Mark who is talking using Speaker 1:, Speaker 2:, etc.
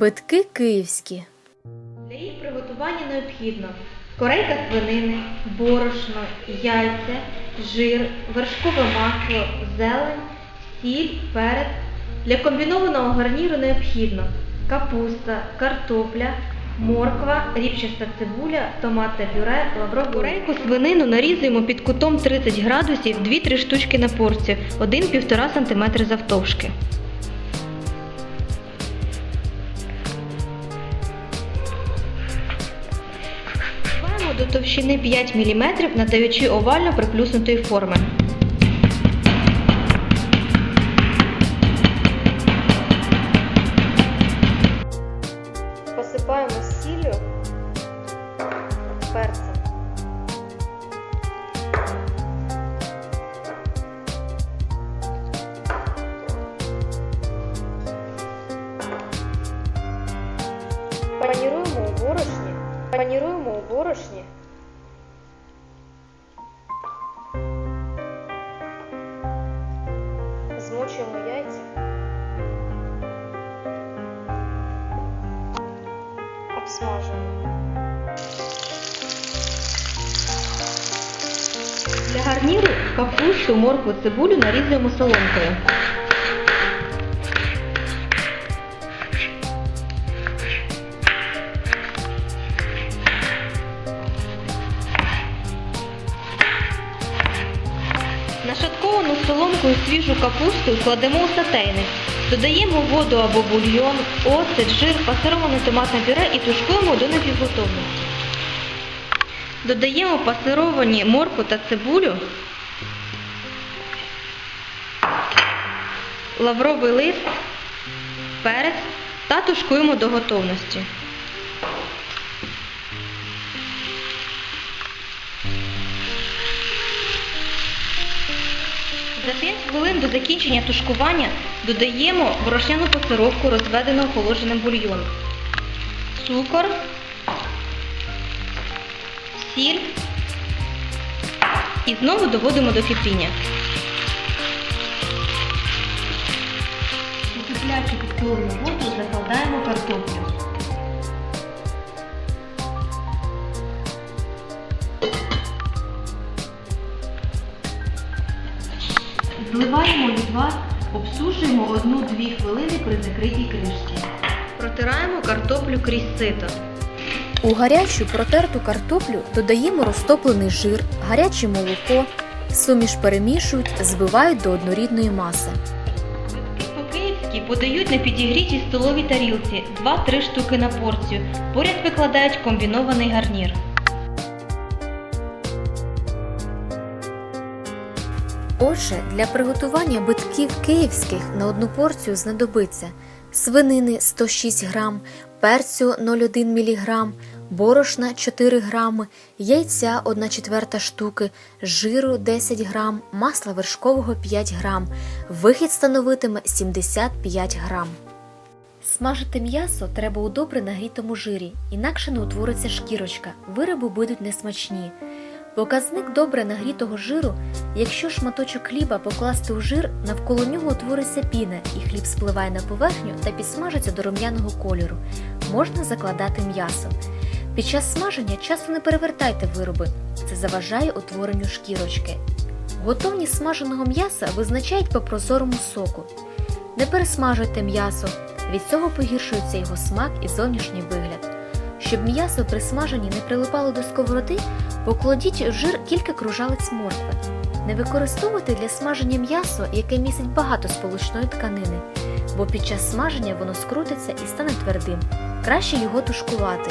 Speaker 1: Битки київські.
Speaker 2: Для їх приготування необхідно корейка свинини, борошно, яйця, жир, вершкове масло, зелень, сіль, перець. Для комбінованого гарніру необхідно капуста, картопля, морква, ріпчаста цибуля, томатне пюре, лавровий. Корейку свинину нарізуємо під кутом 30 градусів 2-3 штучки на порцію, 1-1,5 см завтовшки. До товщини 5 мм, надаючи овально приплюснутої форми. Посипаємо сіллю, перцем. Паніруємо Паніруємо у борошні. Змочуємо яйця. Обсмажуємо. Для гарніру капусту, моркву, цибулю нарізуємо соломкою. Нашатковану соломкою свіжу капусту кладемо у сатейник. Додаємо воду або бульйон, оцет, жир, пасироване томатне пюре і тушкуємо до напівготовності. Додаємо пасировані моркву та цибулю, лавровий лист, перець та тушкуємо до готовності. За 5 хвилин до закінчення тушкування додаємо борошняну пасировку, розведену охолодженим бульйоном, цукор, сіль і знову доводимо до кипіння. Укріпляючи підсолену воду, закладаємо картоплю. Зливаємо відвар, обсушуємо 1-2 хвилини при закритій кришці. Протираємо картоплю крізь сито.
Speaker 1: У гарячу протерту картоплю додаємо розтоплений жир, гаряче молоко, суміш перемішують, збивають до однорідної маси.
Speaker 2: По-київськи подають на підігрітій столовій тарілці 2-3 штуки на порцію. Поряд викладають комбінований гарнір.
Speaker 1: Отже, для приготування битків київських на одну порцію знадобиться свинини 106 грам, перцю 0,1 мг, борошна 4 грами, яйця 1 четверта штуки, жиру 10 грам, масла вершкового 5 грам. Вихід становитиме 75 грам. Смажити м'ясо треба у добре нагрітому жирі, інакше не утвориться шкірочка, вироби будуть несмачні. Показник добре нагрітого жиру, якщо шматочок хліба покласти у жир, навколо нього утвориться піна, і хліб спливає на поверхню та підсмажиться до рум'яного кольору. Можна закладати м'ясо. Під час смаження часто не перевертайте вироби, це заважає утворенню шкірочки. Готовність смаженого м'яса визначають по прозорому соку. Не пересмажуйте м'ясо, від цього погіршується його смак і зовнішній вигляд. Щоб м'ясо при смаженні не прилипало до сковороди, покладіть в жир кілька кружалиць моркви. Не використовуйте для смаження м'ясо, яке містить багато сполучної тканини, бо під час смаження воно скрутиться і стане твердим. Краще його тушкувати.